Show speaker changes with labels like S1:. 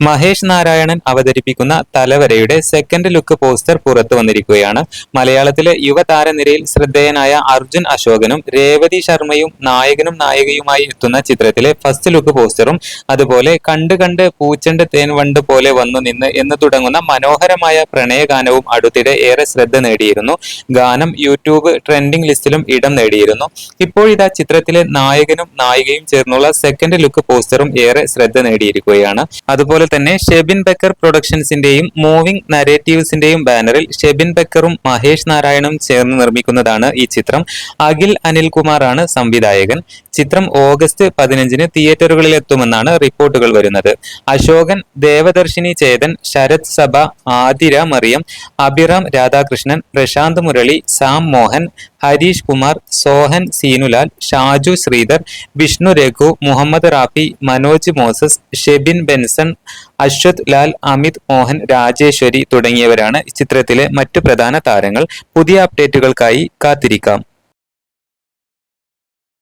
S1: മഹേഷ് നാരായണൻ അവതരിപ്പിക്കുന്ന തലവരയുടെ second look poster പുറത്തു വന്നിരിക്കുകയാണ്. മലയാളത്തിലെ യുവതാരനിരയിൽ ശ്രദ്ധേയനായ അർജുൻ അശോകനും രേവതി ശർമ്മയും നായകനും നായികയുമായി എത്തുന്ന ചിത്രത്തിലെ ഫസ്റ്റ് ലുക്ക് പോസ്റ്ററും അതുപോലെ കണ്ട് കണ്ട് പൂച്ചണ്ട് തേൻ വണ്ട് പോലെ വന്നു നിന്ന് എന്ന് തുടങ്ങുന്ന മനോഹരമായ പ്രണയഗാനവും അടുത്തിടെ ഏറെ ശ്രദ്ധ നേടിയിരുന്നു. ഗാനം യൂട്യൂബ് ട്രെൻഡിംഗ് ലിസ്റ്റിലും ഇടം നേടിയിരുന്നു. ഇപ്പോഴിതാ ചിത്രത്തിലെ നായകനും നായികയും ചേർന്നുള്ള സെക്കൻഡ് ലുക്ക് പോസ്റ്ററും ഏറെ ശ്രദ്ധ നേടിയിരിക്കുകയാണ്. അതുപോലെ തന്നെ ഷെബിൻ ബക്കർ പ്രൊഡക്ഷൻസിന്റെയും മൂവിംഗ് നരേറ്റീവ്സിന്റെയും ബാനറിൽ ഷെബിൻ ബക്കറും മഹേഷ് നാരായണും ചേർന്ന് നിർമ്മിക്കുന്നതാണ് ഈ ചിത്രം. അഖിൽ അനിൽകുമാറാണ് സംവിധായകൻ. ചിത്രം ഓഗസ്റ്റ് പതിനഞ്ചിന് തിയേറ്ററുകളിൽ എത്തുമെന്നാണ് റിപ്പോർട്ടുകൾ വരുന്നത്. Ashokan Devadarshini Chethan Sarath Sabha Athira Mariyam Abhiram Radhakrishnan Prasanth Murali Sam Mohan Harish Kumar Sohan Seenulal Shaju Sridhar Vishnu Raghu Muhammad Rafi Manoj Moses Shebin Benson Aswath Lal Amit Mohan Rajeswari തുടങ്ങിയവരാണ് ചിത്രത്തിലെ മറ്റു പ്രധാന താരങ്ങൾ. പുതിയ അപ്ഡേറ്റുകൾക്കായി കാത്തിരിക്കാം.